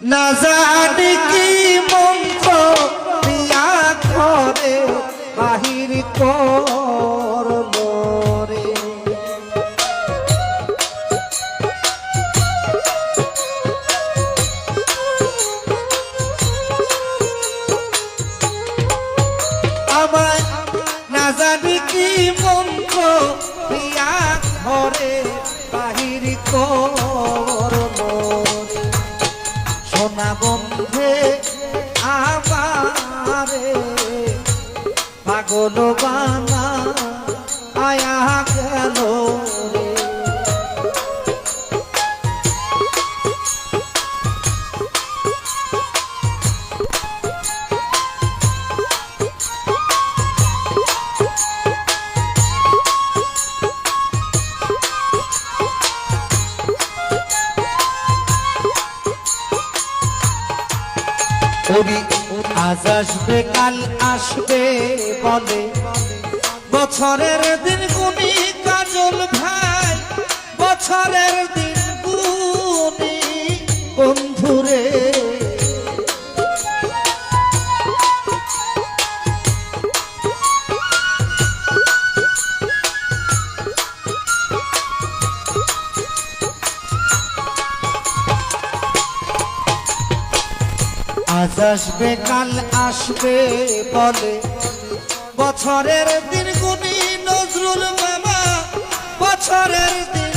না জানি কি মন্ত্র দিয়া করে বাহির করল রে। আমায় না জানি কি মন্ত্র দিয়া ঘরে বাহির করল রে সোনা বন্ধে আমারে। পাগল বানা আয়া গেল। ওরি আজ আসবে কাল আসবে বলে। বছরের দিন গুনি কাজল ভাই বছরের দিন আজ আসবে কাল আসবে বলে। বছরের দিন গুনি নজরুল মামা বছরের দিন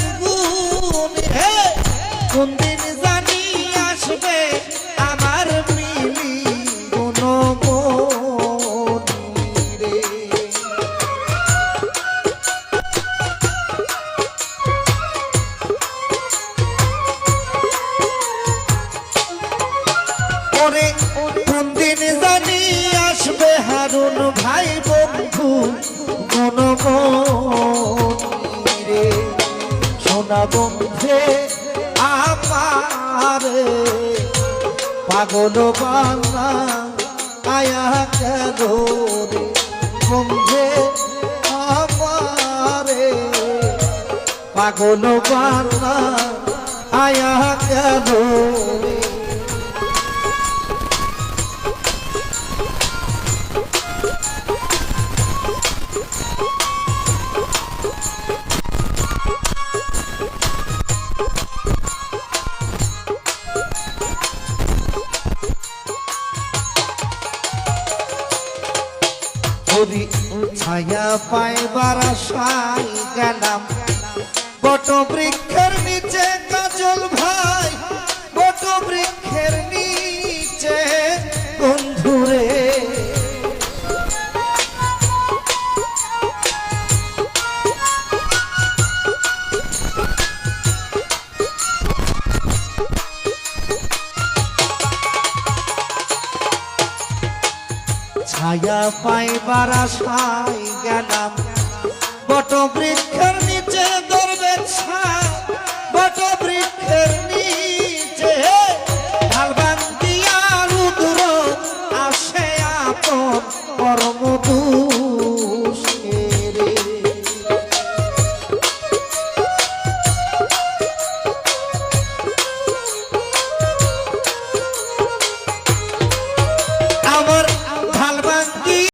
কোন দিন জানি আসবে হারুন ভাই বন্ধু গণগণি রে সোনা বন্ধে আমার পাগল বাংলা আয়া কেন রে? বন্ধে আমারে পাগল বাংলা আয়া কেন রে? ওরি ছায়া পাইবার আশায় গেলাম বট বৃক্ষের নিচে কাজল ভাই। ছায়া পাইবার আশায় গেলাম। বট বৃক্ষের